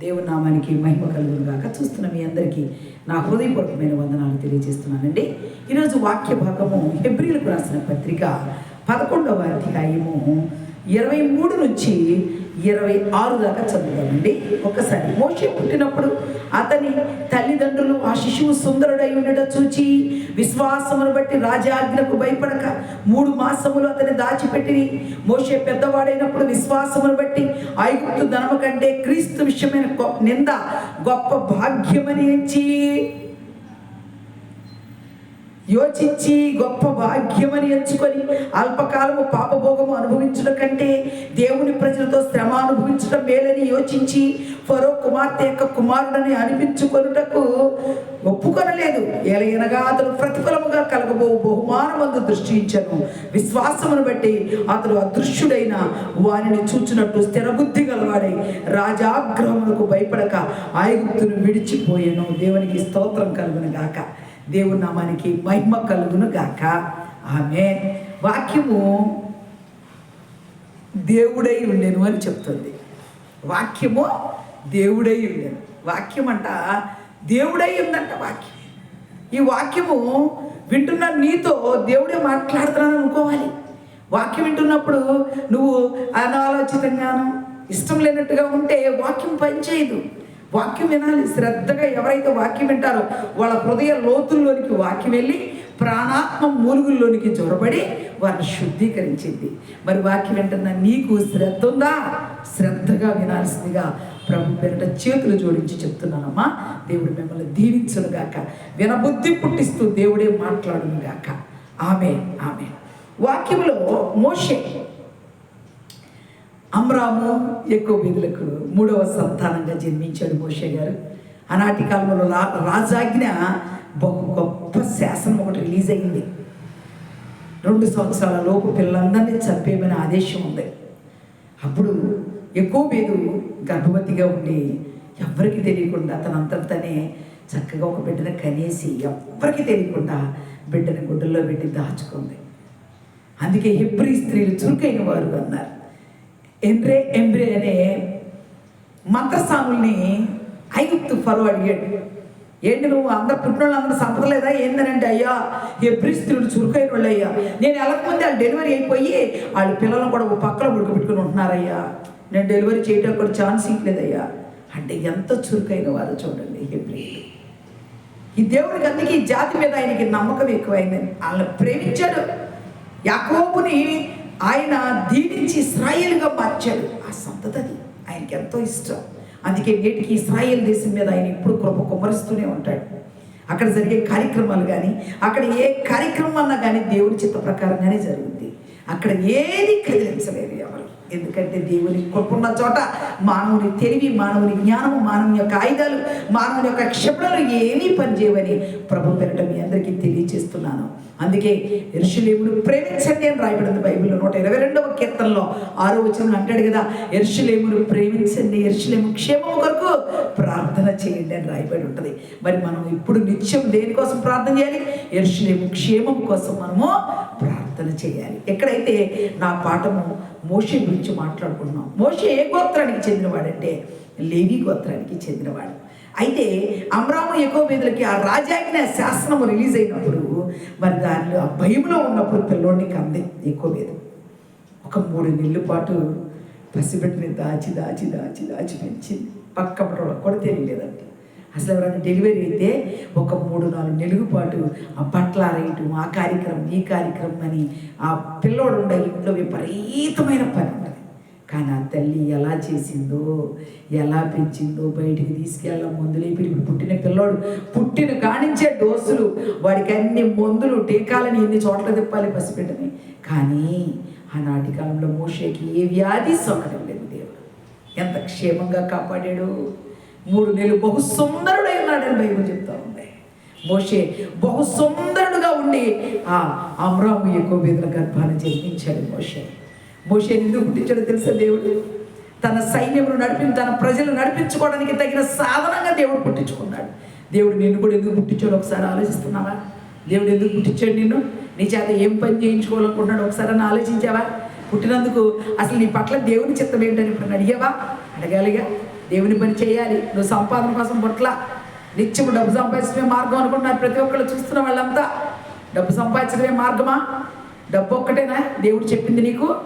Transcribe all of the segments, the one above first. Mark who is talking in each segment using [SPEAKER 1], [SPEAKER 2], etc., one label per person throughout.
[SPEAKER 1] దేవుని నామానికి మహిమ కలుగును గాక. చూస్తున్న మీ అందరికీ నా హృదయపూర్వకమైన వందనాలు తెలియజేస్తున్నానండి. ఈరోజు వాక్య భాగము హెబ్రిలకు రాసిన పత్రిక పదకొండవ అధ్యాయము ఇరవై మూడు నుంచి ఇరవై ఆరు దాకా చదువుదామండి ఒకసారి మోషే పుట్టినప్పుడు అతని తల్లిదండ్రులు ఆ శిశువు సుందరుడై ఉండట చూచి విశ్వాసమును బట్టి రాజాజ్ఞకు భయపడక మూడు మాసములు అతని దాచిపెట్టి మోషే పెద్దవాడైనప్పుడు విశ్వాసమును బట్టి ఐగుప్తు ధనము కంటే క్రీస్తు విషయమైన గొప్ప నింద గొప్ప భాగ్యమని ఎంచి యోచించి గొప్ప భాగ్యమని ఎంచుకొని అల్పకాలము పాపభోగము అనుభవించడం కంటే దేవుని ప్రజలతో శ్రమ అనుభవించడం మేలని యోచించి ఫరో కుమార్తె యొక్క కుమారుడని అనిపించుకొనుటకు ఒప్పుకొనలేదు. ఎలయనగా అతను ప్రతిఫలముగా కలగబో బహుమానమందు దృష్టించను విశ్వాసమును బట్టి అతడు అదృశ్యుడైన వారిని చూచినట్టు స్థిరబుద్ధి గలవాడై రాజాగ్రహములకు భయపడక ఐగుప్తును విడిచిపోయాను. దేవునికి స్తోత్రం కలుగును గాక. దేవుని నామానికి మహిమ కలుగును గాక. ఆమె వాక్యము దేవుడై ఉండెను అని చెప్తుంది. వాక్యము దేవుడై ఉండెను. వాక్యం అంట దేవుడై ఉందంట వాక్యం. ఈ వాక్యము వింటున్న నీతో దేవుడే మాట్లాడుతున్నాను అనుకోవాలి. వాక్యం వింటున్నప్పుడు నువ్వు అనాలోచితంగాను ఇష్టం లేనట్టుగా ఉంటే వాక్యం పనిచేయదు. వాక్యం వినాలి. శ్రద్ధగా ఎవరైతే వాక్యం వింటారో వాళ్ళ హృదయ లోతుల్లోనికి వాక్యం వెళ్ళి ప్రాణాత్మ మూలుగుల్లోనికి జొరబడి వారిని శుద్ధీకరించింది. మరి వాక్యం వింటున్న నీకు శ్రద్ధ ఉందా? శ్రద్ధగా వినాల్సిందిగా ప్రభు పేరిట చేతులు జోడించి చెప్తున్నానమ్మా. దేవుడు మిమ్మల్ని దీవించును గాక. వినబుద్ధి పుట్టిస్తూ దేవుడే మాట్లాడును గాక. ఆమె ఆమె వాక్యంలో మోషే అమ్రాము ఎక్కువ వీధులకు మూడవ సంతానంగా జన్మించాడు మోషే గారు. ఆనాటి కాలంలో రా రాజాజ్ఞ బహు గొప్ప శాసనం ఒకటి రిలీజ్ అయింది. రెండు సంవత్సరాల లోపు పిల్లలందరినీ చంపేయమనే ఆదేశం ఉంది. అప్పుడు ఎక్కువ పేరు గర్భవతిగా ఉండి ఎవరికి తెలియకుండా తనంతటితోనే చక్కగా ఒక బిడ్డను కనేసి ఎవ్వరికి తెలియకుండా బిడ్డని గుడ్డల్లో పెట్టి దాచుకుంది. అందుకే హిబ్రి స్త్రీలు చురుకైన వారు అన్నారు. ఎంబ్రే ఎంబ్రే అనే మంత్రస్వాముల్ని ఐగుప్తు ఫరో అడిగాడు. ఏంటి నువ్వు అందరు పుట్టిన అందరూ సంపదలేదా ఏందనంటే అయ్యా ఎబ్రి స్త్రీలు చురుకైన వాళ్ళు అయ్యా నేను వెళ్ళకముందే వాళ్ళు డెలివరీ అయిపోయి వాళ్ళ పిల్లలను కూడా ఒక పక్కన ఉడకబెట్టుకుని ఉంటున్నారయ్యా. నేను డెలివరీ చేయడానికి కూడా ఛాన్స్ ఇవ్వలేదయ్యా. అంటే ఎంత చురుకైన వారు చూడండి హెబ్రిలు ఈ దేవుడికి అందుకే ఈ జాతి మీద ఆయనకి నమ్మకం ఎక్కువైందని. వాళ్ళని ప్రేమించాడు. యాకోబుని ఆయన దీవించి ఇస్రాయేల్గా మార్చాడు. ఆ సంతతి ఆయనకి ఎంతో ఇష్టం. అందుకే నేటికి ఇస్రాయేల్ దేశం మీద ఆయన ఇప్పుడు కృప కుమరుస్తూనే ఉంటాడు. అక్కడ జరిగే కార్యక్రమాలు కానీ అక్కడ ఏ కార్యక్రమం అన్నా కానీ దేవుడి చిత్త ప్రకారంగానే జరుగుద్ది. అక్కడ ఏది కదిలించలేదు ఎందుకంటే దేవుని కృపన్న చోట మానవుని తెలివి మానవుని జ్ఞానము మానవుని యొక్క ఆయుధాలు మానవుని యొక్క క్షిపణలు ఏమీ పనిచేయవని ప్రభు పెరట మీ అందరికీ తెలియజేస్తున్నాను. అందుకే ఎరుషులేమును ప్రేమించండి అని రాయబడింది బైబిల్లో నూట ఇరవై రెండవ కీర్తనలో. ఆరో వచనం అంటాడు కదా ఎరుషులేమును ప్రేమించండి ఎరుషులేము క్షేమం కొరకు ప్రార్థన చేయండి అని రాయబడి ఉంటుంది. మరి మనం ఇప్పుడు నిత్యం దేనికోసం ప్రార్థన చేయాలి? ఎరుషులేము క్షేమం కోసం మనము ప్రార్థన చేయాలి. ఎక్కడైతే నా పాఠము మోషే గురించి మాట్లాడుకుంటున్నాం మోషే ఏ గోత్రానికి చెందినవాడంటే లేవి గోత్రానికి చెందినవాడు. అయితే అమ్రాము ఎకోబేదులకి ఆ రాజాజ్ఞ శాసనము రిలీజ్ అయినప్పుడు మరి దానిలో ఆ భయంలో ఉన్నప్పుడు పిల్లోడికి అంది ఎక్కువ ఒక మూడు నెలల పాటు పసిబిడ్డని దాచి దాచి దాచి దాచి పెంచింది. పక్క వాళ్ళకి కూడా తెలియలేదంట. అసలు ఎవరైనా డెలివరీ అయితే ఒక మూడు నాలుగు నెలుగుపాటు పాటు ఆ బట్టలు ఆరేయటం ఆ కార్యక్రమం ఈ కార్యక్రమం అని ఆ పిల్లోడు ఉండే ఇంట్లో విపరీతమైన పని ఉంటుంది. కానీ ఆ తల్లి ఎలా చేసిందో ఎలా పెంచిందో బయటికి తీసుకెళ్ళ మందులు ఇప్పుడు పుట్టిన పిల్లోడు పుట్టిన కానించే డోసులు వాడికి అన్ని మందులు టీకాలని ఎన్ని చోట్ల తిప్పాలి పసిపెట్టని కానీ ఆనాటి కాలంలో మోషేకి ఏ వ్యాధి సొక్కడం లేదు దేవుడు. ఎంత క్షేమంగా కాపాడాడు. మూడు నెలలు బహు సుందరుడై ఉన్నాడని బైబుల్ చెప్తా ఉంది. మోషే బహు సుందరుడుగా ఉండి ఆ అమ్రాము ఎక్కువ మీద గర్భాన్ని జన్మించాడు మోషే. మోషే ఎందుకు పుట్టించాడో తెలుసా దేవుడు? తన సైన్యమును నడిపి తన ప్రజలు నడిపించుకోవడానికి తగిన సాధనంగా దేవుడు పుట్టించుకున్నాడు. దేవుడు నిన్ను కూడా ఎందుకు పుట్టించాడు? ఒకసారి ఆలోచిస్తున్నావా? దేవుడు ఎందుకు పుట్టించాడు నిన్ను? నీ చేత ఏం పని చేయించుకోవాలనుకుంటున్నాడు? ఒకసారి అని ఆలోచించావా? పుట్టినందుకు అసలు నీ పట్ల దేవుని చిత్తం ఏంటని ఇప్పుడు అడిగావా? అడగాలిగా. దేవుని పని చేయాలి. నువ్వు సంపాదన కోసం పుట్ల నిత్యము డబ్బు సంపాదించడమే మార్గం అనుకుంటున్నారు ప్రతి ఒక్కళ్ళు చూస్తున్న వాళ్ళంతా. డబ్బు సంపాదించడమే మార్గమా? డబ్బు ఒక్కటేనా? దేవుడు చెప్పింది నీకు?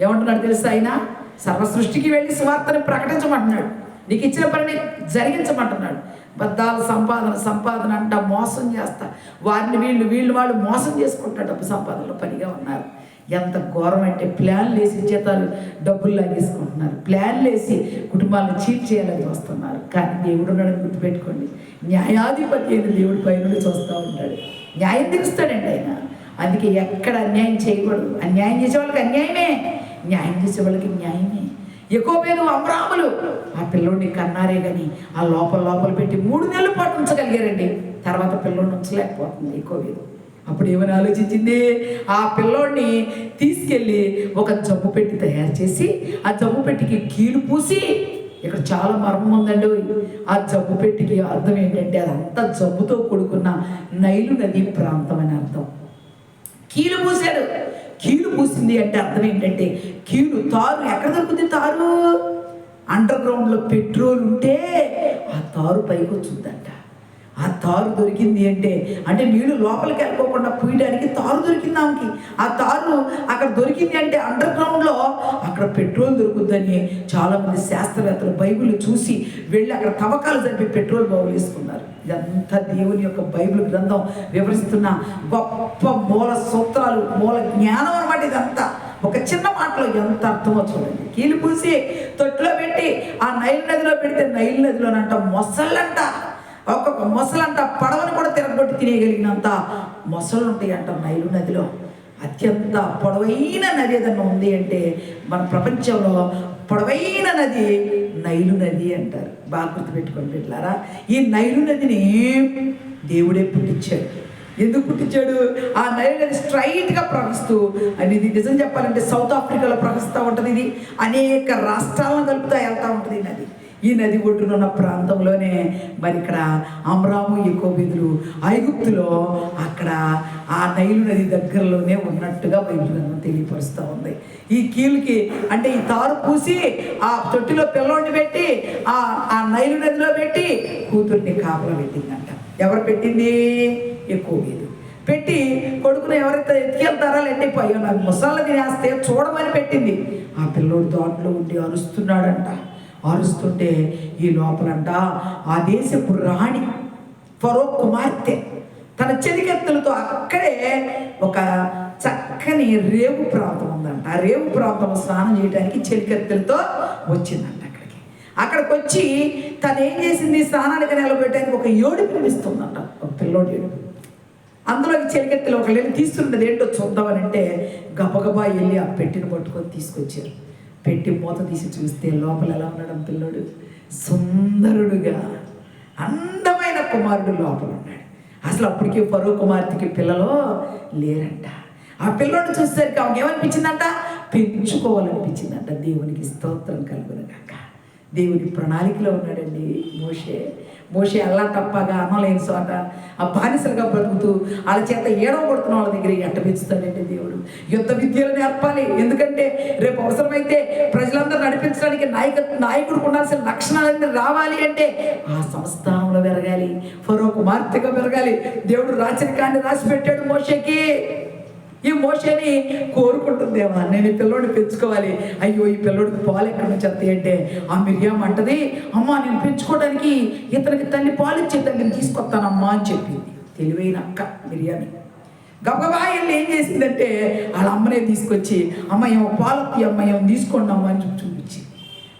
[SPEAKER 1] ఏమంటున్నాడు తెలుసా ఆయన? సర్వ సృష్టికి వెళ్ళి స్వార్థని ప్రకటించమంటున్నాడు. నీకు ఇచ్చిన పనిని జరిగించమంటున్నాడు. బద్దాల సంపాదన సంపాదన అంట మోసం చేస్తా. వారిని వీళ్ళు వీళ్ళు వాళ్ళు మోసం చేసుకుంటారు డబ్బు సంపాదనలో పనిగా ఉన్నారు. ఎంత ఘోరం అంటే ప్లాన్లు వేసి జీతాలు డబ్బులు లాగేసుకుంటున్నారు. ప్లాన్లు వేసి కుటుంబాలను చీట్ చేయాలని చూస్తున్నారు. కానీ దేవుడు ఉన్నాడని గుర్తుపెట్టుకోండి. న్యాయాధిపతి అయిన దేవుడి పైన చూస్తూ ఉంటాడు. న్యాయం తీరుస్తాడండి ఆయన. అందుకే ఎక్కడ అన్యాయం చేయకూడదు. అన్యాయం చేసే వాళ్ళకి అన్యాయమే. న్యాయం చేసే వాళ్ళకి న్యాయమే. ఎక్కువ పేరు అమరాములు ఆ పిల్లోడిని కన్నారే కానీ ఆ లోపల లోపల పెట్టి మూడు నెలల పాటు ఉంచగలిగారండి. తర్వాత పిల్లోడిని ఉంచలేకపోతుంది ఎక్కువ పేరు అప్పుడు ఏమని ఆలోచించింది? ఆ పిల్లోడిని తీసుకెళ్ళి ఒక జబ్బు పెట్టి తయారు చేసి ఆ జబ్బు పెట్టికి కీలు పూసి ఇక్కడ చాలా మర్మం ఉందండి ఆ జబ్బు పెట్టికి అర్థం ఏంటంటే అదంతా జబ్బుతో కూడుకున్న నైలు నది ప్రాంతం అని అర్థం. కీలు పూసాడు కీలు పూసింది అంటే అర్థం ఏంటంటే కీలు తారు. ఎక్కడ దొరుకుతుంది తారు? అండర్ గ్రౌండ్లో పెట్రోల్ ఉంటే ఆ తారు పైకి వచ్చిందంట ఆ తారు దొరికింది అంటే అంటే నీళ్ళు లోపలికి వెళ్ళిపోకుండా పూయడానికి తారు దొరికింది ఆమెకి. ఆ తారు అక్కడ దొరికింది అంటే అండర్ గ్రౌండ్లో అక్కడ పెట్రోల్ దొరుకుతుందని చాలామంది శాస్త్రవేత్తలు బైబిల్ చూసి వెళ్ళి అక్కడ తవ్వకాలు జరిపి పెట్రోల్ బావులు వేసుకున్నారు. ఇదంతా దేవుని యొక్క బైబిల్ గ్రంథం వివరిస్తున్న గొప్ప మూల సూత్రాలు మూల జ్ఞానం అనమాట ఇదంతా. ఒక చిన్న మాటలో ఎంత అర్థమో చూడండి. కీలు పూసి తొట్టులో పెట్టి ఆ నైల్ నదిలో పెడితే నైల్ నదిలోనంట మొసళ్ళంట. ఒక్కొక్క మొసలంట పడవని కూడా తిరగొట్టి తినేయగలిగినంత మొసలు ఉంటాయి నైలు నదిలో. అత్యంత పొడవైన నది ఏదన్నా ఉంది అంటే మన ప్రపంచంలో పొడవైన నది నైలు నది అంటారు. బాగా గుర్తుపెట్టుకోండి పెట్టారా ఈ నైలు నదిని దేవుడే పుట్టించాడు. ఎందుకు పుట్టించాడు? ఆ నైలు నది స్ట్రైట్గా ప్రవహిస్తూ అనేది ఇది నిజం చెప్పాలంటే సౌత్ ఆఫ్రికాలో ప్రవహిస్తూ ఉంటుంది ఇది. అనేక రాష్ట్రాలను కలుపుతూ వెళ్తూ ఉంటుంది నది. ఈ నది ఒడ్డున ఉన్న ప్రాంతంలోనే మరి ఇక్కడ అమరాము ఎకోబిదులు ఐగుప్తులో అక్కడ ఆ నైలు నది దగ్గరలోనే ఉన్నట్టుగా బైబిల్ గ్రంథం తెలియపరుస్తూ ఉంది. ఈ కీలుకి అంటే ఈ తారు పూసి ఆ తొట్టిలో పిల్లోడిని పెట్టి ఆ ఆ నైలు నదిలో పెట్టి కూతుర్ని కాపలా పెట్టిందంట. ఎవరు పెట్టింది? ఎక్కువ పెట్టి కొడుకును ఎవరైతే ఎత్తికెళ్తారా లేండి అయ్యో నాకు ముసళ్ళ తినేస్తే చూడమని పెట్టింది. ఆ పిల్లోడు దాంట్లో ఉండి అరుస్తున్నాడంట. అరుస్తుంటే ఈ లోపలంట ఆ దేశపు రాణి ఫరో కుమార్తె తన చెలికెత్తులతో అక్కడే ఒక చక్కని రేవు ప్రాంతం ఉందంట. ఆ రేవు ప్రాంతం స్నానం చేయడానికి చెలికెత్తులతో వచ్చిందంట అక్కడికి. అక్కడికి వచ్చి తను ఏం చేసింది? స్నానానికి నిలబెట్టడానికి ఒక ఏడుపు ఇస్తుందంట. ఒక పిల్లోడు ఏడుపు. అందులోకి చెలికెత్తులు ఒక వెళ్ళి తీస్తుండదు ఏంటో చూద్దామని అంటే గబగబా వెళ్ళి ఆ పెట్టిన పట్టుకొని తీసుకొచ్చారు. పెట్టి మూత తీసి చూస్తే లోపల ఎలా ఉన్నాడు పిల్లడు పిల్లోడు? సుందరుడుగా అందమైన కుమారుడు లోపల ఉన్నాడు. అసలు అప్పటికి పరువు కుమార్తెకి పిల్లలు లేరంట. ఆ పిల్లోడిని చూసేసరికి ఆమెకి ఏమనిపించిందంట? పెంచుకోవాలనిపించిందంట. దేవునికి స్తోత్రం కలుగునగాక దేవుని ప్రణాళికలో ఉన్నాడండి మోషే. మోషే అల్లా తప్పగా అనలేని చోట ఆ బానిసలుగా బ్రతుకుతూ వాళ్ళ చేత ఏడవ కొడుతున్న వాళ్ళ దగ్గర ఎట్ట పెంచుతాడండి దేవుడు. యుద్ధ విద్యలు నేర్పాలి. ఎందుకంటే రేపు అవసరమైతే ప్రజలందరూ నడిపించడానికి నాయక నాయకుడు ఉండాల్సిన లక్షణాలన్నీ రావాలి అంటే ఆ సంస్థానంలో పెరగాలి. ఫరో కుమార్తెగా పెరగాలి. దేవుడు రాచరికాన్ని రాసి పెట్టాడు మోషేకి. ఈ మోషని కోరుకుంటుందేమా నేను ఈ పిల్లోడిని పెంచుకోవాలి. అయ్యో ఈ పిల్లోడికి పాలు ఎక్కడి నుంచి వస్తాయి అంటే ఆ మిరియాం అంటది అమ్మా నేను పెంచుకోవడానికి ఇతనికి తల్లి పాలు ఇచ్చే తల్లిని తీసుకొస్తానమ్మా అని చెప్పింది. తెలివైన అక్క మిరియాని. గబగబా వెళ్ళి ఏం చేసిందంటే వాళ్ళ అమ్మనే తీసుకొచ్చి అమ్మ ఏమో పాలకి అమ్మ ఏమో తీసుకోండి అమ్మ అని చూపించి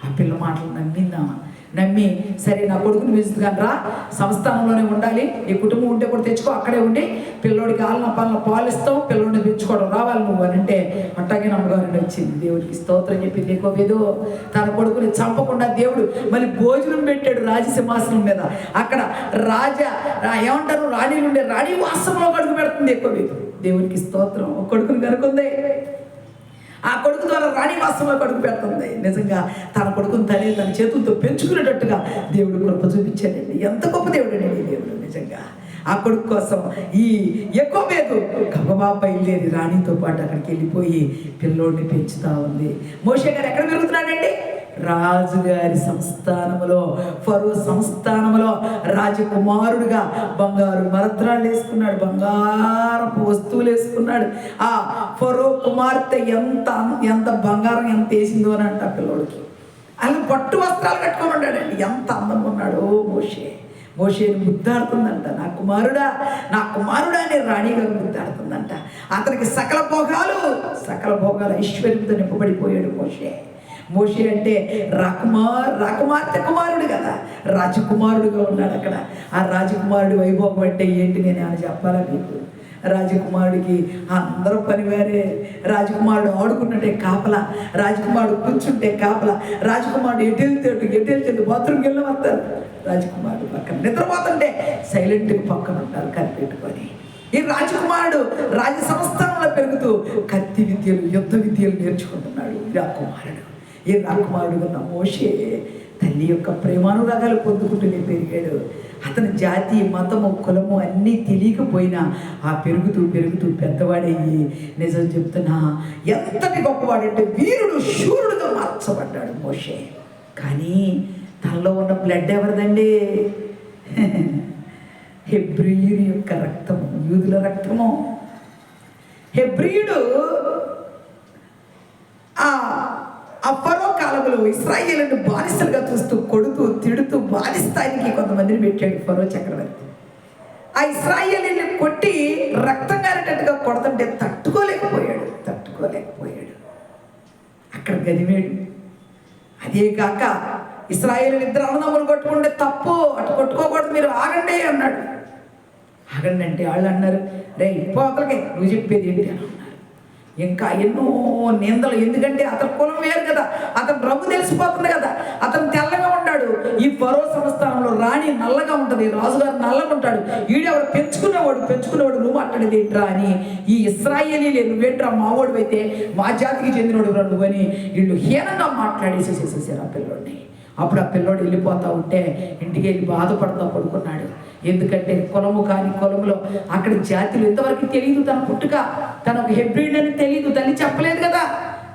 [SPEAKER 1] ఆ పిల్ల మాటలు నమ్మిందామా నమ్మి సరే నా కొడుకుని పెంచుతాను రా సంస్థానంలోనే ఉండాలి. నీ కుటుంబం ఉంటే కూడా తెచ్చుకో అక్కడే ఉండి పిల్లోడికి ఆలన పాలన పాలిస్తాం పిల్లోడిని తెచ్చుకోవడం రావాలి నువ్వు అని అంటే అట్టాగే నమ్మగారిని వచ్చింది. దేవుడికి స్తోత్రం చెప్పింది నీకో ఏదో తన కొడుకుని చంపకుండా దేవుడు మళ్ళీ భోజనం పెట్టాడు రాజసింహాసనం మీద. అక్కడ రాజా ఏమంటారు? రాణి ఉండే రాణి వాసంలో కడుగు పెడుతుంది ఎక్కువ దేవునికి స్తోత్రం. ఒక కొడుకుని కనుకుందే ఆ కొడుకు ద్వారా రాణివాసంలో కొడుకు పెడుతుంది. నిజంగా తన కొడుకుని తల్లి తన చేతులతో పెంచుకునేటట్టుగా దేవుడు కృప చూపించాడండి. ఎంత గొప్ప దేవుడు అండి దేవుడు నిజంగా. ఆ కొడుకు కోసం ఈ ఎక్కువ మీద గబగబా బయలుదేరి రాణితో పాటు అక్కడికి వెళ్ళిపోయి పిల్లోడిని పెంచుతా ఉంది. మోషే గారు ఎక్కడ పెరుగుతున్నాడండి? రాజుగారి సంస్థానములో ఫరో సంస్థానములో రాజకుమారుడుగా బంగారు మరద్రాలు వేసుకున్నాడు బంగారపు వస్తువులు వేసుకున్నాడు. ఆ ఫరో కుమార్తె ఎంత ఎంత బంగారం ఎంత వేసిందో అని అంట పిల్లోడికి. అలా పట్టు వస్త్రాలు కట్టుకొని ఉన్నాడండి ఎంత అందంగా ఉన్నాడు మోషే. మోషేని ముద్దాడుతుందంట. నా కుమారుడా నా కుమారుడా అని రాణిగా ముద్దాడుతుందంట. అతనికి సకల భోగాలు సకల భోగాలు ఐశ్వర్యంతో నింపబడిపోయాడు మోషే. మోషే అంటే రాకుమార్ రాకుమార్తె కుమారుడు కదా. రాజకుమారుడుగా ఉన్నాడు అక్కడ. ఆ రాజకుమారుడు వైభవం అంటే ఏంటి నేను అని చెప్పాలా మీకు? రాజకుమారుడికి అందరూ పనివారే. రాజకుమారుడు ఆడుకున్నట్టే కాపల. రాజకుమారుడు కూర్చుంటే కాపలా. రాజకుమారుడు ఎటు వెళ్తే ఎటు వెళ్తే బాత్రూమ్కి వెళ్ళి వస్తారు రాజకుమారుడు పక్కన నిద్రపోతుంటే సైలెంట్గా పక్కన ఉంటారు కనిపెట్టుకొని. ఈ రాజకుమారుడు రాజ సంస్థానంలో పెరుగుతూ కత్తి విద్యలు యుద్ధ విద్యలు నేర్చుకుంటున్నాడు. ఈ రాకుమారుడు. ఈ రాకుమారుడు ఉన్న మోషే? తల్లి యొక్క ప్రేమానురాగాలు పొందుకుంటూనే పెరిగాడు. అతని జాతి మతము కులము అన్నీ తెలియకపోయినా ఆ పెరుగుతూ పెరుగుతూ పెద్దవాడయ్యి నిజం చెప్తున్నా ఎంతటి గొప్పవాడంటే వీరుడు శూరుడుగా మార్చబడ్డాడు మోషే. కానీ తనలో ఉన్న బ్లడ్ ఎవరిదండి? హెబ్రియుని యొక్క రక్తము యూదుల రక్తము. హెబ్రియుడు ఆ ఆ ఫరో కాలంలో ఇస్రాయేలును బానిసలుగా చూస్తూ కొడుతూ తిడుతూ బానిస్థాయికి కొంతమందిని పెట్టాడు ఫరో చక్రవర్తి. ఆ ఇస్రాయేలీని కొట్టి రక్తం కారేటట్టుగా కొడుతుంటే తట్టుకోలేకపోయాడు తట్టుకోలేకపోయాడు. అక్కడ గదిమేడు అదే కాక ఇస్రాయేల్ ఇద్దరు అన్నదమ్ములు కొట్టుకుంటే తప్పు అటు కొట్టుకోకూడదు మీరు ఆగండి అన్నాడు. ఆగండి అంటే వాళ్ళు అన్నారు రే పోతలకే నువ్వు చెప్పేది ఏంటి? ఇంకా ఎన్నో నిందలు. ఎందుకంటే అతని కులం వేరు కదా. అతని రంగు తెలిసిపోతుంది కదా. అతను తెల్లగా ఉంటాడు. ఈ పరో సంస్థానంలో రాణి నల్లగా ఉంటుంది. రాజుగారు నల్లగా ఉంటాడు. ఈడెవడు పెంచుకునేవాడు పెంచుకునేవాడు నువ్వు మాట్లాడేది ఏంట్రా అని. ఈ ఇస్రాయేలీలే నువ్వేంట్రా మావోడు అయితే? మా జాతికి చెందినోడు రా అని వీళ్ళు హీనంగా మాట్లాడేసేసేసేసారు ఆ పిల్లోడిని. అప్పుడు ఆ పిల్లోడు వెళ్ళిపోతా ఉంటే ఇంటికి వెళ్ళి బాధపడతా పడుకున్నాడు. ఎందుకంటే కులము కాని కులములో అక్కడ జాతులు ఇంతవరకు తెలియదు తన పుట్టుక. తన ఒక హెబ్రిడ్ అని తెలియదు తల్లి చెప్పలేదు కదా.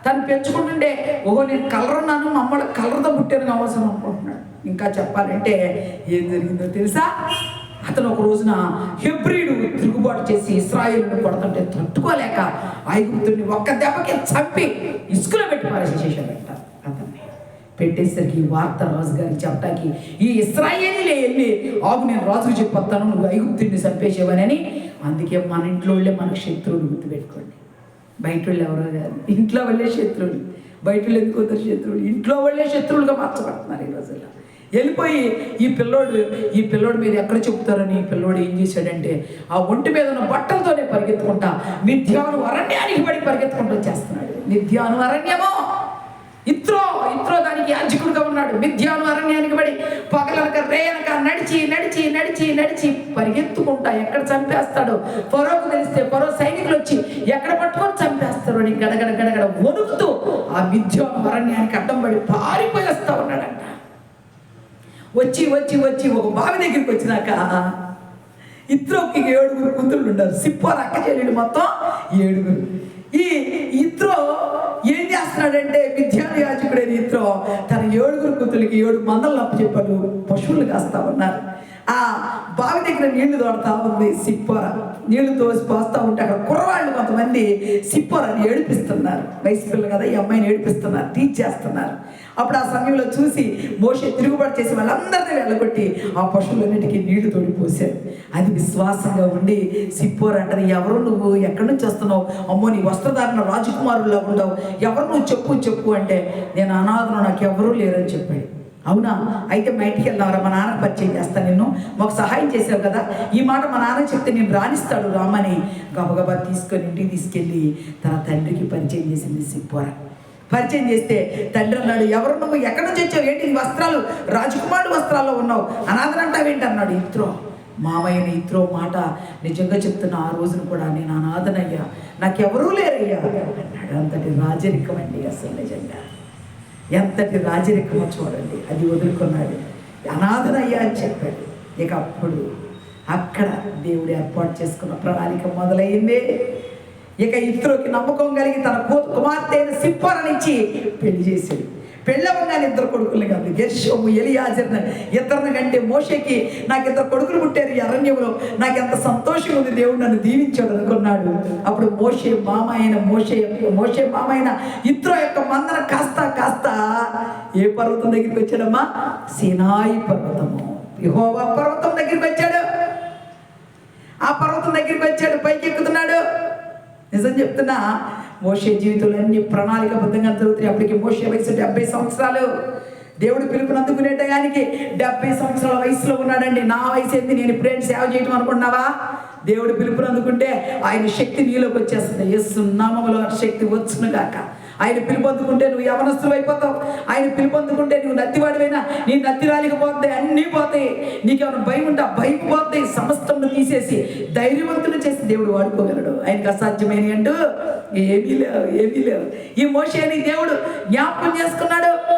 [SPEAKER 1] తను పెంచుకుంటుండే ఓహో నేను కలర్ ఉన్నాను మమ్మల్ని కలర్తో పుట్టాను అవసరం అనుకుంటున్నాడు. ఇంకా చెప్పాలంటే ఏం జరిగిందో తెలుసా? అతను ఒక రోజున హెబ్రిడు తిరుగుబాటు చేసి ఇస్రాయిల్ని కొడుతుంటే తట్టుకోలేక ఐగుప్తుడిని ఒక్క దెబ్బకి చంపి ఇసుకలో పెట్టి పారేసేసాడంట అతన్ని పెట్టేసరికి ఈ వార్త గారి చెప్పడానికి ఈ ఇస్రాయేలీలే వెళ్ళి ఆగు నేను రాజుకు చెప్పొస్తాను నువ్వు ఐగుప్తుడిని చంపేసేవని అందుకే మన ఇంట్లో వాళ్ళే మనకు శత్రువులు గుర్తుపెట్టుకోండి. బయట వాళ్ళు ఎవరో కాదు. ఇంట్లో వాళ్ళే శత్రువులు. బయట వాళ్ళు ఎందుకు వద్దరు శత్రువులు? ఇంట్లో వాళ్ళే శత్రువులుగా మార్చబడుతున్నారు ఈ రోజుల్లో. వెళ్ళిపోయి ఈ పిల్లోడు ఈ పిల్లోడు మీద ఎక్కడ చెప్తారని ఈ పిల్లోడు ఏం చేశాడంటే ఆ ఒంటి మీద ఉన్న బట్టలతోనే పరిగెత్తుకుంటా మిథ్యాను అరణ్యానికి పడి పరిగెత్తుకుంటూ వచ్చేస్తున్నాడు. మిథ్యాను అరణ్యమో ఇత్రో ఇత్రో దానికి యాజకుడుగా ఉన్నాడు. మిథ్యాను అరణ్యానికి పడి పగలనక రేయనక నడిచి నడిచి నడిచి నడిచి పరిగెత్తుకుంటా ఎక్కడ చంపేస్తాడో పొరోకు తెలిస్తే పొరో సైనికులు వచ్చి ఎక్కడ పట్టుకొని చంపేస్తారు అని గడగడ గడగడ వణుకుతూ ఆ మిథ్యాను అరణ్యానికి అడ్డం పడి పారిపోయేస్తా ఉన్నాడంట. వచ్చి వచ్చి వచ్చి ఒక బావి దగ్గరికి వచ్చినాక ఇత్రోకి ఏడుగురు కూతుళ్ళు ఉన్నారు. సిప్పోర్ అక్క చెల్లెలు మొత్తం ఏడుగురు. ఈ ఇత్రో ఏం చేస్తున్నాడంటే విద్యాను తన ఏడుగురు కూతురికి ఏడు మందలు అప్పు పశువులు కాస్తా ఉన్నారు. బావి దగ్గర నీళ్ళు తోడుతా ఉంది సిప్పర. నీళ్ళు తోసి పోస్తూ ఉంటే అక్కడ కుర్రవాళ్ళు కొంతమంది సిప్పరని ఏడిపిస్తున్నారు. వయసు పిల్లలు కదా ఈ అమ్మాయిని ఏడిపిస్తున్నారు టీచ్ చేస్తున్నారు అప్పుడు ఆ సమయంలో చూసి మోషే తిరుగుబాటు చేసి వాళ్ళందరినీ వెళ్ళగొట్టి ఆ పశువులన్నిటికీ నీళ్ళు తోడి పోసారు అది విశ్వాసంగా ఉండి సిప్పోర్ అంటది ఎవరు నువ్వు? ఎక్కడి నుంచి వస్తున్నావు? అమ్మో నీ వస్త్రధారణ రాజకుమారుల్లో ఉండవు. ఎవరు నువ్వు చెప్పు చెప్పు అంటే నేను అనాథను నాకు ఎవరూ లేరని చెప్పాడు. అవునా? అయితే మా ఇంటికి వెళ్దాంరా మా నాన్న పరిచయం చేస్తాను నిన్ను. మాకు సహాయం చేసావు కదా. ఈ మాట మా నాన్న చెప్తే నేను రాణిస్తాడు రామని. గబగబా తీసుకొని ఇంటికి తీసుకెళ్ళి తన తండ్రికి పరిచయం చేసింది సిప్పోరా పరిచయం చేస్తే తండ్రి అన్నాడు ఎవరు నువ్వు? ఎక్కడ నుంచి వచ్చావు? ఏంటి నీ వస్త్రాలు? రాజకుమారుడు వస్త్రాల్లో ఉన్నావు. అనాథనంటావేంటి అన్నాడు ఇత్రో. మామయ్యన ఇత్రో మాట నిజంగా చెప్తున్న ఆ రోజున కూడా నేను అనాథనయ్యా. నాకెవరూ లేరయ్యా. అన్నాడు. అంతటి రాజరికం అండి అసలు నిజంగా. ఎంతటి రాజరికమో చూడండి. అది వదులుకున్నాడు. అనాథనయ్యా అని చెప్పాడు. ఇక అప్పుడు అక్కడ దేవుడు ఏర్పాటు చేసుకున్న ప్రణాళిక మొదలైంది. ఇక ఇత్రోకి నమ్మకం కలిగి తన కుమార్తె అయిన సిప్పరనిచ్చి పెళ్ళి చేశాడు. పెళ్ళవగానే ఇద్దరు కొడుకులు కాదు. గెర్షోము ఎలియాజర్న ఇద్దరిని కంటే మోషకి నాకు ఇద్దరు కొడుకులు పుట్టారు ఈ అరణ్యంలో. నాకు ఎంత సంతోషం ఉంది దేవుడు నన్ను దీవించాడు అనుకున్నాడు. అప్పుడు మోషే మామ అయిన మోషే మోషే మామ అయిన ఇద్దరు యొక్క మందన కాస్త కాస్త ఏ పర్వతం దగ్గరికి వచ్చాడమ్మా? సినాయి పర్వతము. యహోవా పర్వతం దగ్గరికి వచ్చాడు. ఆ పర్వతం దగ్గరికి వచ్చాడు. పైకి ఎక్కుతున్నాడు నిజం చెప్తున్నా మోసే జీవితంలో అన్ని ప్రణాళికబద్ధంగా జరుగుతాయి అప్పటికి మోసే వయసు డెబ్బై సంవత్సరాలు. దేవుడు పిలుపుని అందుకునే టయానికి డెబ్బై సంవత్సరాల వయసులో ఉన్నాడండి. నా వయసు ఏంది? నేను ఇప్పుడేంటి సేవ చేయటం అనుకున్నావా దేవుడు పిలుపుని అందుకుంటే ఆయన శక్తి నీలోకి వచ్చేస్తుంది. ఎస్ నామములో శక్తి వచ్చును గాక. ఆయన పిలుపొందుకుంటే నువ్వు యవనస్తులు అయిపోతావు. ఆయన పిలుపొందుకుంటే నువ్వు నత్తివాడివైనా నీ నత్తి పోతాయి అన్నీ పోతాయి. నీకేమైనా భయం ఉంటే ఆ భయం పోతాయి. సమస్తం తీసేసి ధైర్యవంతులు చేసి దేవుడు వాడుకోగలడు. ఆయనకు అసాధ్యమైన అంటూ ఏమీ లేవు ఏమీ లేవు. ఈ మోషేని దేవుడు జ్ఞాపకం చేసుకున్నాడు.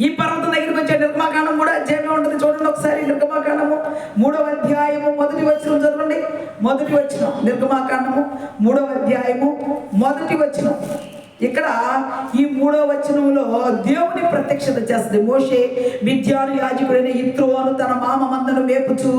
[SPEAKER 1] ఈ పర్వతం దగ్గరికి వచ్చే నిర్మాకాండం కూడా అధ్యాయంలో ఉంటుంది. చూడండి ఒకసారి నిర్గమాకాండము. మూడవ అధ్యాయము. మొదటి వచనం చదవండి. మొదటి వచనం నిర్గమాకాండము. మూడవ అధ్యాయము. మొదటి వచనం. ఇక్కడ ఈ మూడో వచనంలో దేవుని ప్రత్యక్షత చేస్తుంది. మోషే విద్యాను యాజకుడైన ఇత్రోను తన మామ మందను మేపుచూ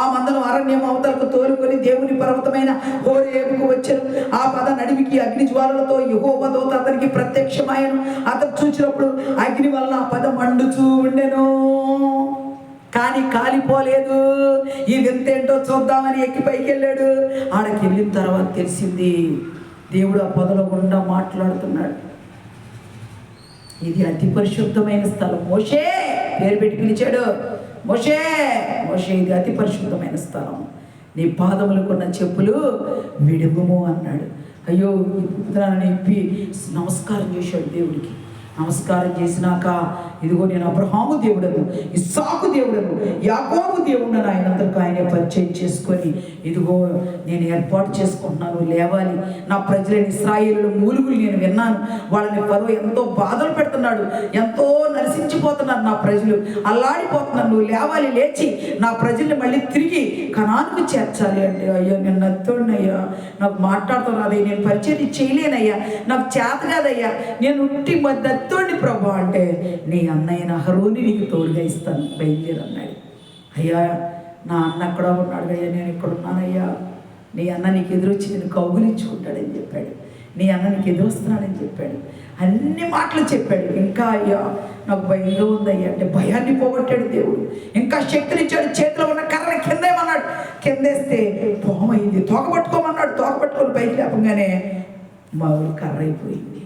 [SPEAKER 1] ఆ మందను అరణ్యం అవతలకు తోలుకొని దేవుని పర్వతమైన హోరేపుకు వచ్చాను. ఆ పద నడిమికి అగ్ని జ్వాలలతో యహోవ దూత అతనికి ప్రత్యక్షమాయను. అతను చూసినప్పుడు అగ్ని వలన ఆ పద మండుచూ ఉండెను. కానీ కాలిపోలేదు. ఈ వింతేంటో చూద్దామని ఎక్కి పైకి వెళ్ళాడు ఆడకి వెళ్ళిన తర్వాత తెలిసింది దేవుడు ఆ పదలో గుండా మాట్లాడుతున్నాడు. ఇది అతి పరిశుద్ధమైన స్థలం. మోషే పేరు పెట్టి పిలిచాడు. మోషే మోషే ఇది అతి పరిశుద్ధమైన స్థలం. నీ పాదములకున్న చెప్పులు విడుగుము అన్నాడు. అయ్యో ఈ పుత్రాన్ని నమస్కారం చేశాడు దేవుడికి. నమస్కారం చేసినాక ఇదిగో నేను అబ్రహాము దేవుడను ఇస్సాకు దేవుడను యాకోబు దేవుడను ఆయన అందరికీ ఆయన పరిచయం చేసుకొని ఇదిగో నేను ఏర్పాటు చేసుకుంటున్నాను లేవాలి. నా ప్రజలైన ఇస్రాయేలు మూలుగులు నేను విన్నాను. వాళ్ళని పరువు ఎంతో బాధలు పెడుతున్నాడు ఎంతో నరసించిపోతున్నారు నా ప్రజలు. అల్లాడిపోతున్నారు నువ్వు లేవాలి లేచి నా ప్రజల్ని మళ్ళీ తిరిగి కణానికి చేర్చాలి అంటే అయ్యో నేను నత్తోడినయ్యా. నాకు మాట్లాడుతూ అదే నేను పరిచయం చేయలేనయ్యా. నాకు చేత కాదయ్యా. నేను ఉట్టి దత్తోడిని ప్రభు అంటే నీ అన్నయ్య అహరోని నీకు తోడుగా ఇస్తాను. బయలుదేరు అన్నాడు. అయ్యా నా అన్న అక్కడ ఉన్నాడు. అయ్యా నేను ఇక్కడ ఉన్నానయ్యా. నీ అన్న నీకు ఎదురొచ్చి నేను కౌగులించుకుంటాడని చెప్పాడు. నీ అన్న నీకు ఎదురొస్తున్నాడని చెప్పాడు. అన్ని మాటలు చెప్పాడు. ఇంకా అయ్యా నాకు భయంగా ఉందయ్యా. అంటే భయాన్ని పోగొట్టాడు దేవుడు. ఇంకా శక్తినిచ్చాడు. చేతిలో ఉన్న కర్ర కిందేమన్నాడు. కిందేస్తే పోమైంది తోక పట్టుకోమన్నాడు. తోక పట్టుకొని పైకి లేపగానే మా ఊరు కర్ర అయిపోయింది.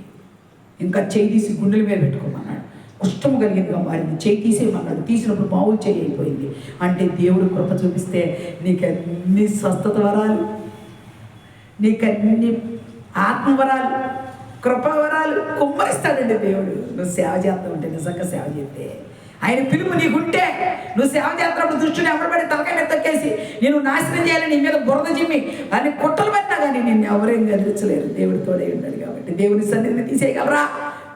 [SPEAKER 1] ఇంకా చేయి తీసి గుండెల మీద పెట్టుకోమన్నాడు. కుష్టము కలిగిందిగా మారింది చేయి తీసేయమన్నాడు. తీసినప్పుడు మామూలు చేయి అయిపోయింది. అంటే దేవుడు కృప చూపిస్తే నీకు అన్ని స్వస్థత వరాలు నీకు అన్ని ఆత్మవరాలు కృపావరాలు కుమ్మరిస్తాడండి దేవుడు. నువ్వు సేవ చేస్తా ఉంటే నిజంగా సేవ చేస్తే. ఆయన పిలుపు నీకుంటే నువ్వు సేవ చేస్తున్నప్పుడు దృష్టిని ఎవరిపడి తలకాయ మీద తొక్కేసి నేను నాశనం చేయాలని నీ మీద బురద జిమ్మి అని కుట్టలు పెట్టినా కానీ నిన్ను ఎవరేం గదిలించలేరు దేవుడితోనే ఉన్నాడు కాబట్టి దేవుని సన్నిధిని తీసేయగలరా?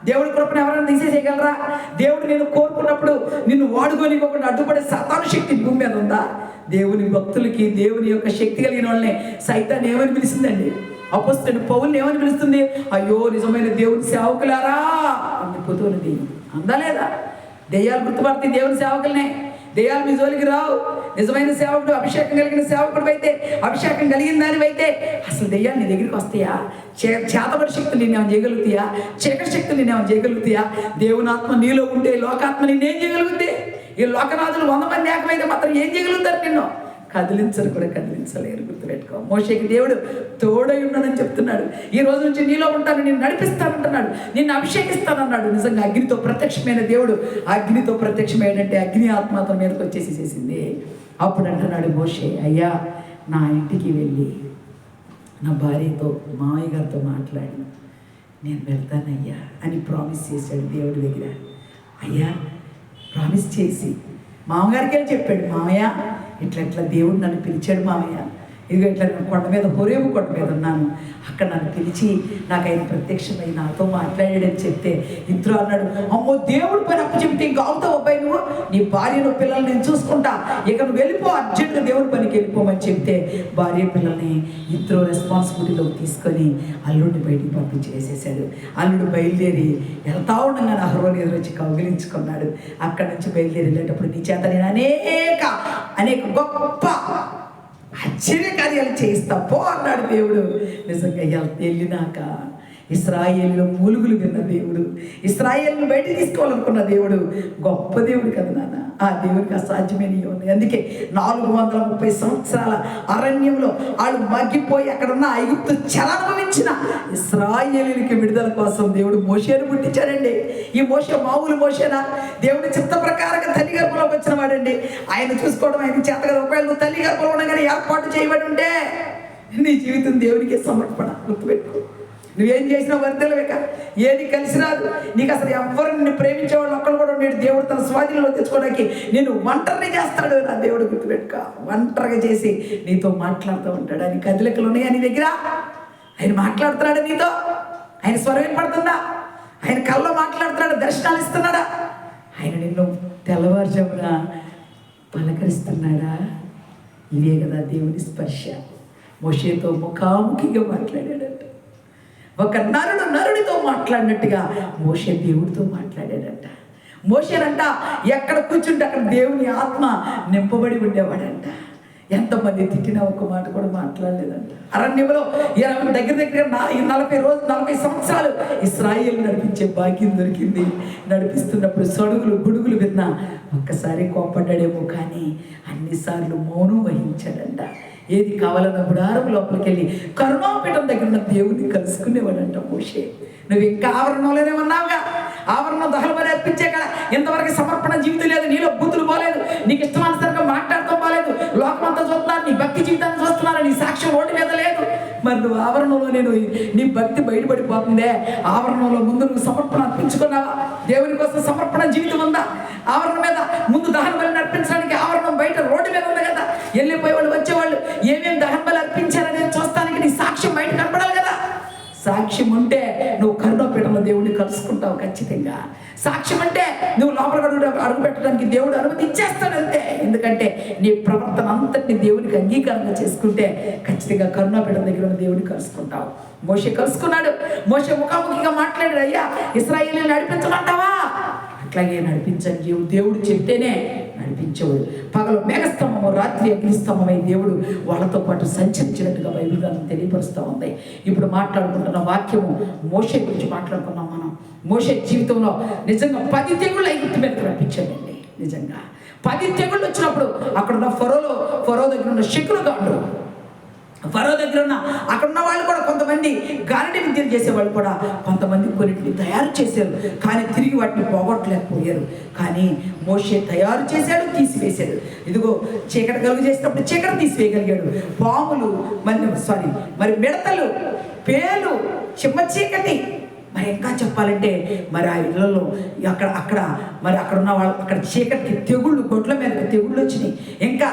[SPEAKER 1] దేవుడి కృపను ఎవరైనా తీసేసేయగలరా? దేవుడు నేను కోరుకున్నప్పుడు నిన్ను వాడుకోనివ్వకుండా అడ్డుపడే సతాను శక్తి భూమి మీద ఉందా? దేవుని భక్తులకి దేవుని యొక్క శక్తి కలిగిన వాళ్ళని సైతాన్ని ఏమని పిలిచిందండి అపస్తుడు పౌల్ని ఏమని పిలుస్తుంది? అయ్యో నిజమైన దేవుని సేవకులారా? అని పుతున్నది అందలేదా? దెయ్యాలు గుర్తుపడితే దేవుని సేవకులనే. దెయ్యాలు మీ జోలికి రావు. నిజమైన సేవకుడు అభిషేకం కలిగిన సేవకుడు అయితే అభిషేకం కలిగిన దానివైతే అసలు దెయ్యాలు నీ దగ్గరికి వస్తాయా? చే చేతబడి శక్తులు నేనేమో చేయగలుగుతాయా? చీకటి శక్తులు నేనేమో చేయగలుగుతాయా? దేవునాత్మ నీలో ఉంటే లోకాత్మ నేనేం చేయగలుగుతే ఈ లోకనాథులు వంద మంది ఏకమైతే మాత్రం ఏం చేయగలుగుతారు నిన్ను? కదిలించరు కూడా కదిలించలేరు గుర్తుపెట్టుకో. మోషేకి దేవుడు తోడై ఉన్నానని చెప్తున్నాడు. ఈ రోజు నుంచి నీలో ఉంటాను నేను నడిపిస్తానంటున్నాడు. నిన్ను అభిషేకిస్తానన్నాడు. నిజంగా అగ్నితో ప్రత్యక్షమైన దేవుడు అగ్నితో ప్రత్యక్షమైనట్టే అగ్ని ఆత్మ మీదకి వచ్చేసి చేసింది. అప్పుడు అంటున్నాడు మోషే అయ్యా నా ఇంటికి వెళ్ళి నా భార్యతో మామయ్య గారితో మాట్లాడి నేను వెళ్తానయ్యా అని ప్రామిస్ చేశాడు దేవుడి దగ్గర. అయ్యా ప్రామిస్ చేసి. మామగారికి వెళ్ళి చెప్పాడు? మామయ్య ఇట్లా ఇట్లా దేవుడు నన్ను పిలిచాడు మామయ్య. ఇదిగో ఇట్లా నేను కొండ మీద హొరేవు కొండ మీద ఉన్నాను. అక్కడ నన్ను పిలిచి నాకు ఆయన ప్రత్యక్షమై నాతో మాట్లాడాడని చెప్తే ఇద్దరు అన్నాడు అమ్మో దేవుడు పని అప్పు చెప్తే ఇంకా అవుతావు అబ్బాయి నువ్వు? నీ భార్యను పిల్లల్ని నేను చూసుకుంటా. ఇక నువ్వు వెళ్ళిపో అర్జెంటుగా దేవుడి పనికి వెళ్ళిపోమని చెప్తే భార్య పిల్లల్ని ఇద్దరు రెస్పాన్సిబిలిటీలోకి తీసుకొని అల్లుడిని బయటికి పంపించేసేసాడు. అల్లుడు బయలుదేరి వెళ్తా ఉండగా నా హృదయం ఎదురొచ్చి కౌగిలించుకున్నాడు. అక్కడి నుంచి బయలుదేరి వెళ్ళేటప్పుడు నీ చేత నేను అనేక అనేక గొప్ప ఆశ్చర్య కార్యాలు చేయిస్తా పో అన్నాడు దేవుడు. నిజంగా ఎల్- వెళ్ళినాక ఇస్రాయేల్లో మూలుగులు విన్న దేవుడు. ఇస్రాయేల్ను బయట తీసుకోవాలనుకున్న దేవుడు గొప్ప దేవుడు కదా నాన్న. ఆ దేవుడికి అసాధ్యమైన ఉంది అందుకే నాలుగు వందల ముప్పై సంవత్సరాల అరణ్యంలో వాళ్ళు మగ్గిపోయి అక్కడ ఉన్న ఐగుప్తు చలనుభవించిన ఇస్రాయేలీలకి విడుదల కోసం దేవుడు మోషేను పుట్టించాడండి. ఈ మోషే మామూలు మోషేనా? దేవుడి చిత్త ప్రకారంగా తల్లి గర్భంలోకి వచ్చిన వాడండి. ఆయన చూసుకోవడం ఆయన చేత కదా. ఒకవేళ నువ్వు తల్లి గర్భంలో ఉండగానే ఏర్పాటు చేయబడి ఉంటే నీ జీవితం దేవునికి సమర్పణ. గుర్తుపెట్టుకో. నువ్వేం చేసినా వర్తలేక ఏది కలిసి రాదు నీకు అసలు ఎవ్వరు నిన్ను ప్రేమించే వాళ్ళు ఒక్కరు కూడా నేడు దేవుడు తన స్వాధీనంలో తెచ్చుకోవడానికి నేను ఒంటరిని చేస్తాడు నా దేవుడు గుర్తుపెట్టుక. ఒంటరిగా చేసి నీతో మాట్లాడుతూ ఉంటాడు. ఆయన కదిలికలు ఉన్నాయా నీ దగ్గర? ఆయన మాట్లాడుతున్నాడా నీతో? ఆయన స్వరం వినపడుతుందా? ఆయన కళ్ళలో మాట్లాడుతున్నాడా? దర్శనాలు ఇస్తున్నాడా? ఆయన నిన్ను తెల్లవారుజామున పలకరిస్తున్నాడా? ఇదే కదా దేవుని స్పర్శ. మోషేతో ముఖాముఖిగా మాట్లాడాడంట. ఒక నరుడు నరుడితో మాట్లాడినట్టుగా మోషే దేవుడితో మాట్లాడాడంట. మోషేనంట ఎక్కడ కూర్చుంటే అక్కడ దేవుని ఆత్మ నింపబడి ఉండేవాడంట. ఎంతమంది తిట్టినా ఒక్క మాట కూడా మాట్లాడలేదంట. అరణ్యంలో ఇరవై దగ్గర దగ్గర ఈ నలభై రోజు నలభై సంవత్సరాలు ఇస్రాయిల్ నడిపించే భాగ్యం దొరికింది. నడిపిస్తున్నప్పుడు సడుగులు గుడుగులు విన్నా ఒక్కసారి కోపడ్డాడేమో కానీ అన్నిసార్లు మౌనం వహించాడంట. ఏది కావాలన్న గుడారం లోపలికి వెళ్ళి కరుణాపీఠం దగ్గర ఉన్న దేవుడిని కలుసుకునేవాడంట మోషే. నువ్వు ఇంకా ఆవరణంలోనే ఉన్నావుగా. ఆవరణం దహలమని అర్పించే కదా. ఇంతవరకు సమర్పణ జీవితం లేదు నీలో బుద్ధులు పోలేదు నీకు ఇష్టమానుసరంగా మాట్లాడటం పోలేదు. లోకమంతా చూస్తున్నారు నీ భక్తి జీవితాన్ని చూస్తున్నారు నీ సాక్ష్యం ఓటు మీద లేదు. మరి నువ్వు ఆవరణంలో నేను నీ భక్తి బయటపడిపోతుందే. ఆవరణంలో ముందు నువ్వు సమర్పణ అర్పించుకున్నావా? దేవుని కోసం సమర్పణ జీవితం ఉందా? ఆవరణ మీద ముందు దహన బలి అర్పించడానికి కలుసుకుంటావు ఖచ్చితంగా. సాక్ష్యం అంటే నువ్వు లోపల అడుగు అడుగు పెట్టడానికి దేవుడు అనుమతి ఇచ్చేస్తాడు అంతే. ఎందుకంటే నీ ప్రవర్తన అంతటిని దేవునికి అంగీకారంగా చేసుకుంటే ఖచ్చితంగా కరుణాపీఠం దగ్గర ఉన్న దేవుడిని కలుసుకుంటావు. మోష కలుసుకున్నాడు. మోష ముఖాముఖిగా మాట్లాడాడు అయ్యా ఇస్రాయేల్ నడిపించమంటావా? అట్లాగే నడిపించండి. దేవుడు దేవుడు చెప్తేనే నడిపించేవాడు. పగలు మేఘస్తంభము రాత్రి అగ్నిస్తంభమై దేవుడు వాళ్ళతో పాటు సంచరించినట్టుగా బైబిల్ గ్రంథం తెలియపరుస్తూ ఉంది. ఇప్పుడు మాట్లాడుకుంటున్న వాక్యము మోషే గురించి మాట్లాడుకున్నాం మనం. మోషే జీవితంలో నిజంగా పది తెగుళ్ళు ఐగుప్తు మీదకి రప్పించాడండి నిజంగా. పది తెగుళ్ళు వచ్చినప్పుడు అక్కడ ఉన్న ఫరోలో ఫరో దగ్గర ఉన్న శకులు గాండ్రు. ఫరో దగ్గర ఉన్న అక్కడ ఉన్న వాళ్ళు కూడా కొంతమంది గారడి విద్యలు చేసేవాళ్ళు కూడా కొంతమంది కొన్నింటిని తయారు చేశారు. కానీ తిరిగి వాటిని పోగొట్టలేకపోయారు. కానీ మోషే తయారు చేశాడు తీసివేశాడు. ఇదిగో చీకటి కలుగు చేసినప్పుడు చీకటి తీసివేయగలిగాడు. పాములు మరి సారీ మరి మిడతలు పేలు చిమ్మ చీకటి మరి ఇంకా చెప్పాలంటే మరి ఆ ఇళ్ళలో అక్కడ అక్కడ మరి అక్కడ ఉన్న వాళ్ళు అక్కడ చీకటికి తెగుళ్ళు గొడ్ల మీద తెగుళ్ళు వచ్చినాయి. ఇంకా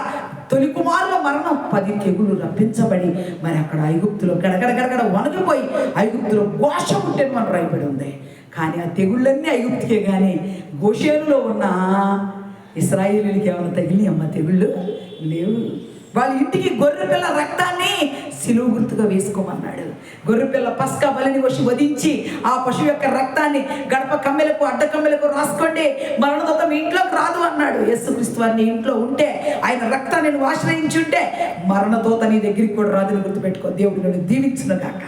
[SPEAKER 1] తొలి కుమారుల మరణం పది తెగుళ్ళు రప్పించబడి మరి అక్కడ ఐగుప్తులో గడగడగడగడ గడగడ వణికిపోయి ఐగుప్తులో ఘోష ఉంటేనే మనం రాయబడి ఉంది. కానీ ఆ తెగుళ్ళన్నీ ఐగుప్తికే కానీ గోషేరులో ఉన్న ఇస్రాయిలీలకి ఏమైనా తగిలి అమ్మ తెగుళ్ళు? లేవు. వాళ్ళ ఇంటికి గొర్రెపిల్ల రక్తాన్ని సిలువు గుర్తుగా వేసుకోమన్నాడు. గొర్రెపిల్ల పస్కా బలిని వచ్చి వధించి ఆ పశువు యొక్క రక్తాన్ని గడప కమ్మెలకు అడ్డ కమ్మెలకు రాసుకోండి. మరణదత్త మీ ఇంట్లోకి రాదు అన్నాడు. యేసుక్రీస్తు వారిని ఇంట్లో ఉంటే ఆయన రక్తాన్ని నువ్వు ఆశ్రయించుంటే మరణదోత నీ దగ్గరికి కూడా రాదని గుర్తుపెట్టుకో. దేవుడు నిన్ను దీవించును గాక.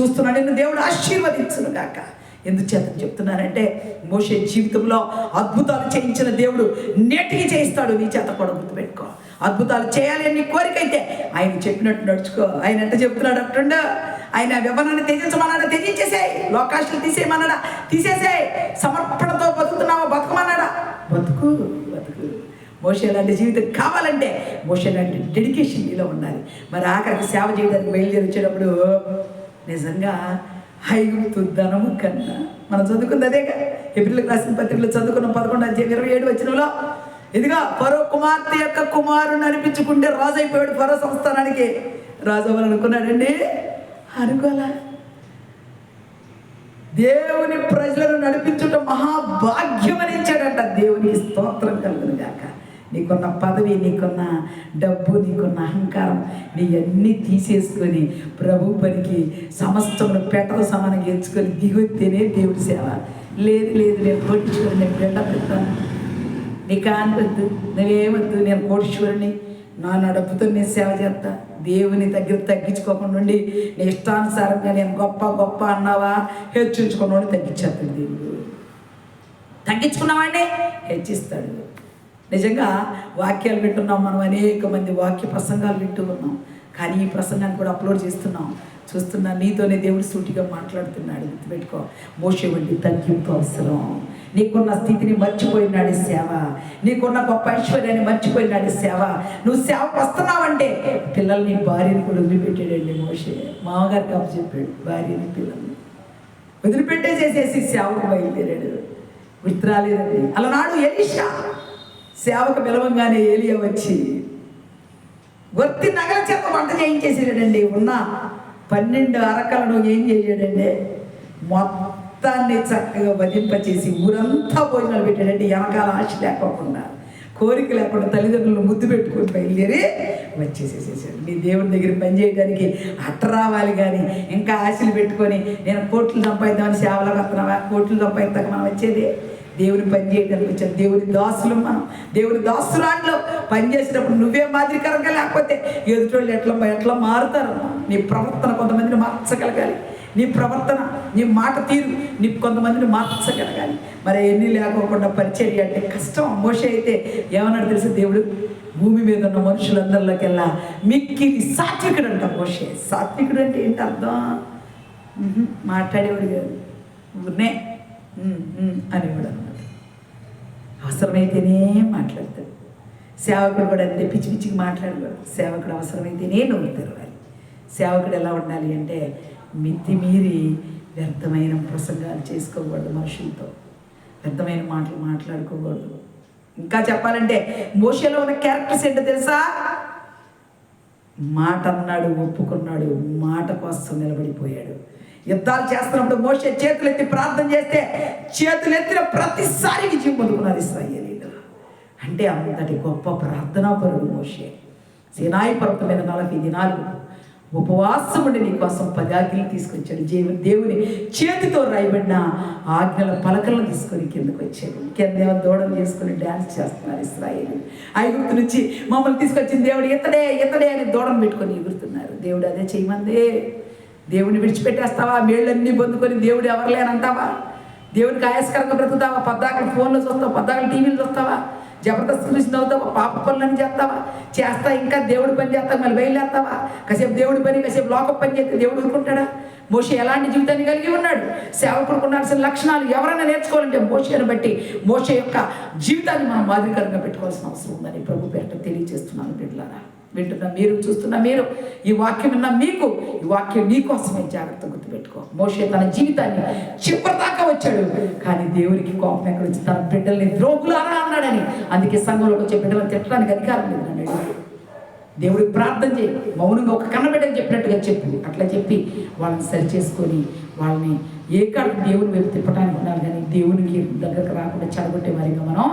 [SPEAKER 1] చూస్తున్నాడు నిన్ను దేవుడు ఆశీర్వదించును గాక. ఎందుచేత చెప్తున్నానంటే మోషే జీవితంలో అద్భుతాలు చేయించిన దేవుడు నేటికి చేయిస్తాడు. నీ చేత కూడా గుర్తుపెట్టుకో. అద్భుతాలు చేయాలి అని నీ కోరిక అయితే ఆయన చెప్పినట్టు నడుచుకో. ఆయన ఎంత చెప్తున్నాడు అంటుండ? ఆయన వివరణను త్యజించమన్నాడా? త్యజించేసాయి. లోకాశలు తీసేయమన్నాడా? తీసేసాయి. సమర్పణతో బతుకుతున్నావా? బతుకమన్నాడా? బతుకు బతుకు. మోషే లాంటి జీవితం కావాలంటే మోషే లాంటి డెడికేషన్ నీలో ఉండాలి. మరి ఆఖరికి సేవ చేయడానికి బయలుదేరి వచ్చేటప్పుడు నిజంగా ఐగుప్తు ధనము కన్నా మనం చదువుకుంది అదేగా. ఏప్రిల్ రాసిన పత్రికలో చదువుకున్న పదకొండు అధ్యాయం ఇరవై ఏడు వచ్చినలో ఇదిగా ఫరో కుమార్తె యొక్క కుమారుని అనిపించుకుంటే రాజు అయిపోయాడు ఫరో సంస్థానానికి. రాజు అవ్వాలనుకున్నాడండి అనుకోలే. దేవుని ప్రజలను నడిపించుట మహాభాగ్యమని ఇచ్చాడంట. దేవునికి స్తోత్రం కలుగును గాక. నీకున్న పదవి నీకున్న డబ్బు నీకున్న అహంకారం నీ అన్నీ తీసేసుకొని ప్రభు పనికి సమస్తమును పెట్టదు సమానంగా ఎంచుకొని దిగొత్తేనే దేవుడి సేవ. లేదు లేదు నేను కోటీశ్వరుని నేను బిడ్డ పెడతాను. నీ కానివద్దు నువ్వేమద్దు నేను కోటీశ్వరుని నా నడుపుతో నేను సేవ చేస్తా. దేవుని దగ్గర తగ్గించుకోకుండా ఉండి నీ ఇష్టానుసారంగా నేను గొప్ప గొప్ప అన్నావా? హెచ్చించుకున్నాడు తగ్గించేస్తాడు దేవుడు. తగ్గించుకున్నావాడే హెచ్చిస్తాడు. నిజంగా వాక్యాలు వింటున్నాం మనం అనేక మంది వాక్య ప్రసంగాలు వింటూ ఉన్నాం. కానీ ఈ ప్రసంగాన్ని కూడా అప్లోడ్ చేస్తున్నాం. చూస్తున్నా నీతోనే దేవుడు సూటిగా మాట్లాడుతున్నాడు. గుర్తుపెట్టుకో. మోసేవండి తగ్గింపు అవసరం. నీకున్న స్థితిని మర్చిపోయినాడు సేవ. నీకున్న గొప్ప ఐశ్వర్యాన్ని మర్చిపోయినాడు సేవ. నువ్వు సేవకు వస్తున్నావంటే పిల్లల్ని భార్యని కూడా వదిలిపెట్టాడండి మోషే. మామగారు కాపు చెప్పాడు భార్యని పిల్లల్ని. వదిలిపెట్టేసేసేసి సేవకు బయలుదేరాడు. విత్రాలేదండి అలా అలనాడు ఎలీషా. సేవకు పిలవంగానే ఏలియా వచ్చి వర్తి నగల చేత వంట చేయించేసాడండి ఉన్న పన్నెండు అరకలను ఏం చేశాడండి మొత్తాన్ని చక్కగా వధింపచేసి ఊరంతా భోజనాలు పెట్టాడండి వెనకాల ఆశ లేకోకుండా కోరిక లేకుండా తల్లిదండ్రులు ముద్దు పెట్టుకుని బయలుదేరి వచ్చేసేసేసాడు. మీ దేవుని దగ్గర పని చేయడానికి అట్ట రావాలి కానీ ఇంకా ఆశలు పెట్టుకొని నేను కోట్లు సంపాదిద్దామని సేవలకు వస్తున్నావా? కోట్లు సంపాదిద్దాక మనం వచ్చేది? దేవుని పని చేయడానికి వచ్చాను దేవుని దాసులు మనం. దేవుని దాసురాంట్లో పనిచేసినప్పుడు నువ్వే మాదిరికరంగా లేకపోతే ఎదుటోళ్ళు ఎట్లా ఎట్లా మారుతారు నీ ప్రవర్తన కొంతమందిని మార్చగలగాలి. నీ ప్రవర్తన నీ మాట తీరు నీ కొంతమందిని మార్చగలగాలి. మరి ఎన్ని లేకోకుండా పరిచర్య అంటే కష్టం. మోస అయితే ఏమన్నాడు తెలుసు దేవుడు? భూమి మీద ఉన్న మనుషులందరిలోకెల్లా మిక్కిలి సాత్వికుడు అంట మోసే సాత్వికుడు అంటే ఏంటి అర్థం? మాట్లాడేవాడు కాదు. ఊరినే. ఉమ్, అనేవాడు అవసరమైతేనే మాట్లాడతాడు. సేవకుడు కూడా అంతే పిచ్చి పిచ్చికి మాట్లాడకూడదు. సేవకుడు అవసరమైతేనే నవ్వుతారు తెరవాలి. సేవకుడు ఎలా ఉండాలి అంటే మితిమీరి వ్యర్థమైన ప్రసంగాలు చేసుకోకూడదు మనుషులతో. వ్యర్థమైన మాటలు మాట్లాడుకోకూడదు. ఇంకా చెప్పాలంటే మోషలో ఉన్న క్యారెక్టర్స్ ఏంటో తెలుసా? మాట అన్నాడు ఒప్పుకున్నాడు మాట కోసం నిలబడిపోయాడు. యుద్ధాలు చేస్తున్నప్పుడు మోసే చేతులెత్తి ప్రార్థన చేస్తే చేతులెత్తిన ప్రతిసారి విజయం పొందుకున్నారు ఇస్రాయేలీలు అంటే అంతటి గొప్ప ప్రార్థనా పరుడు మోషే. సినాయి పర్వతం మీద నలభై దినాలు ఉపవాసం ఉండి నీ కోసం పది ఆజ్ఞలు తీసుకొచ్చాడు. జీవ దేవుని చేతితో రాయబడిన ఆజ్ఞల పలకలను తీసుకొని కిందకు వచ్చాడు. కింద దూడలు చేసుకుని డ్యాన్స్ చేస్తున్నారు ఇస్రాయేలు. ఐగుప్తు నుంచి మమ్మల్ని తీసుకొచ్చిన దేవుడు ఇతడే ఇతడే అని దూడం పెట్టుకొని ఎగురుతున్నారు. దేవుడు అదే చేయమందే. దేవుని విడిచిపెట్టేస్తావా? మేళ్ళన్నీ పొందుకొని దేవుడు ఎవరు లేనంటావా దేవునికి ఆయాస్కరంగా బ్రతుకుతావా? పద్దాకలు ఫోన్లో చూస్తావా? పద్దాకలు టీవీలు చూస్తావా? జబర్దస్త్ గురించి అవుతావా పాప పనులని చేస్తావా? చేస్తా ఇంకా దేవుడి పని చేస్తా మళ్ళీ బయలుదేస్తావా కాసేపు దేవుడి పని కాసేపు లోక పని చేస్తే దేవుడు ఊరుకుంటాడా మోషే ఎలాంటి జీవితాన్ని కలిగి ఉన్నాడు? సేవకుడికి ఉండాల్సిన లక్షణాలు ఎవరైనా నేర్చుకోవాలంటే మోషేను బట్టి మోషే యొక్క జీవితాన్ని మనం మాదిరికరంగా పెట్టుకోవాల్సిన అవసరం ఉందని ప్రభు పేట తెలియజేస్తున్నాను బిడ్డలారా. వింటున్న మీరు చూస్తున్న మీరు ఈ వాక్యం విన్న మీకు ఈ వాక్యం మీకోసమే జాగ్రత్త గుర్తుపెట్టుకో. మోషే తన జీవితాన్ని చివరిదాకా వచ్చాడు కానీ దేవునికి కోపం ఎక్కడ వచ్చి తన బిడ్డల్ని ద్రోగులారా అన్నాడని. అందుకే సంఘంలోకి వచ్చే బిడ్డలను తిట్టడానికి అధికారం లేదు అన్నాడు. దేవుడికి ప్రార్థన చేయి. మౌనంగా ఒక కన్నబిడ్డని చెప్పినట్టుగా చెప్పి. అట్లా చెప్పి వాళ్ళని సరి చేసుకొని వాళ్ళని ఏ కాడ దేవుని వైపు తిప్పడానికి ఉన్నారు కానీ దేవునికి దగ్గరకు రాకుండా చెడగొట్టే వారిగా మనం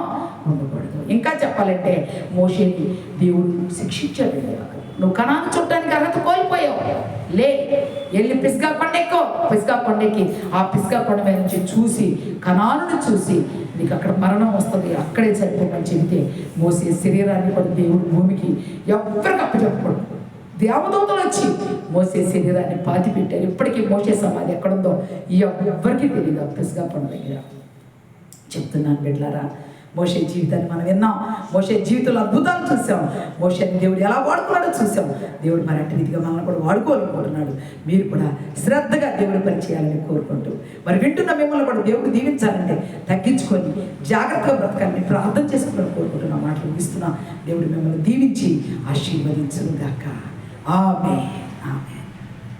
[SPEAKER 1] ఉండకూడదు. ఇంకా చెప్పాలంటే మోషేని దేవుడు శిక్షించాడు. నువ్వు కణాన్ని చుట్టానికి అర్హత కోల్పోయావు. లే వెళ్ళి పిస్గా కొండెక్కో. పిస్గా కొండెక్కి. ఆ పిస్గా కొండ మీద నుంచి చూసి కణాలను చూసి నీకు అక్కడ మరణం వస్తుంది అక్కడే చనిపోమని చెబితే మోసే శరీరాన్ని కూడా దేవుడు భూమికి ఎవరికి అప్పచెప్పకూడదు దేవదూతలు వచ్చి మోసే శరీరాన్ని పాతి పెట్టారు ఇప్పటికీ మోసే సమాధి ఎక్కడుందో ఎవ్వరికీ తెలియదు పిస్గా కొండ దగ్గర. చెప్తున్నాను బిడ్లారా మోషే జీవితాన్ని మనం విన్నాం. మోషే జీవితంలో అద్భుతాలు చూసాం. మోషేని దేవుడు ఎలా వాడుకున్నాడో చూసాం. దేవుడు మరి అట్టి రీతిగా మనల్ని కూడా వాడుకోవాలనుకుంటున్నాడు. మీరు కూడా శ్రద్ధగా దేవుడు పనిచేయాలని కోరుకుంటూ. మరి వింటున్న మిమ్మల్ని కూడా దేవుడు దీవించాలంటే తగ్గించుకొని జాగ్రత్తగా బ్రతకాలని ప్రార్థన చేసుకోవాలని కోరుకుంటున్నా మాటలు ఇస్తున్నా దేవుడు మిమ్మల్ని దీవించి ఆశీర్వదించును గాక. ఆమె